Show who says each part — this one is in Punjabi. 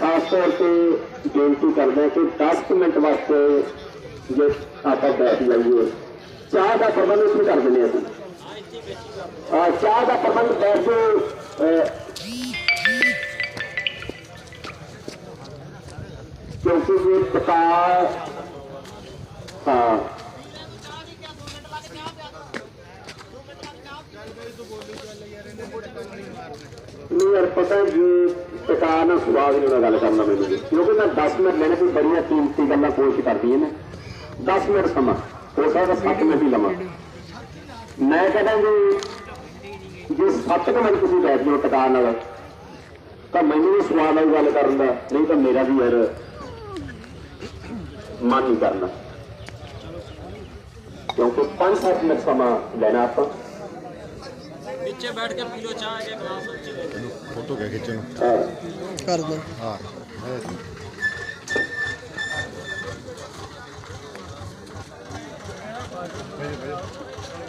Speaker 1: ਖਾਸ ਤੌਰ ਤੇ ਬੇਨਤੀ ਕਰਦਾ ਕਿ 10 ਮਿੰਟ ਵਾਸਤੇ ਜੇ ਆਪਾਂ ਬੈਠ ਜਾਈਏ। ਚਾਹ ਦਾ ਪ੍ਰਬੰਧ ਇੱਥੇ ਕਰ ਦਿੰਦੇ ਅਸੀਂ ਆ ਚਾਹ ਦਾ ਪ੍ਰਬੰਧ ਬੈਠ ਕੇ ਕਿਉਂਕਿ ਇਹ ਪਤਾ ਹਾਂ। ਨਹੀਂ ਯਾਰ ਪਤਾ ਜੀ ਟਿਕਾ ਨਾ ਸਵਾਦ ਨਹੀਂ ਨਾਲ ਗੱਲ ਕਰਨਾ ਮੈਨੂੰ ਕਿਉਂਕਿ ਮੈਂ 10 ਮਿੰਟ ਲੈਣੇ ਕੋਈ ਬੜੀਆਂ ਕੀਮਤੀ ਗੱਲਾਂ ਕੋਸ਼ਿਸ਼ ਕਰਦੀ ਹੈ ਨਾ 10 ਮਿੰਟ ਸਮਾਂ ਹੋ ਸਕਦਾ 7 ਮਿੰਟ ਹੀ ਲਵਾਂ। ਮੈਂ ਕਹਿੰਦਾ ਜੀ, ਜੇ 7 ਮਿੰਟ ਤੁਸੀਂ ਬੈਠ ਜਾਓ ਟਕਾ ਨਾਲ, ਤਾਂ ਮੈਨੂੰ ਵੀ ਸਵਾਦ ਆਊ ਗੱਲ ਕਰਨ ਦਾ, ਨਹੀਂ ਤਾਂ ਮੇਰਾ ਵੀ ਯਾਰ ਮਨ ਨਹੀਂ ਕਰਨਾ। ਕਿਉਂਕਿ 5-7 ਮਿੰਟ ਸਮਾਂ ਲੈਣਾ ਆਪਾਂ।
Speaker 2: नीचे बैठ कर पी लो चाय के ग्लास अच्छी
Speaker 3: फोटो क्या खींचना
Speaker 1: कर
Speaker 4: दो हाँ
Speaker 3: Thank you.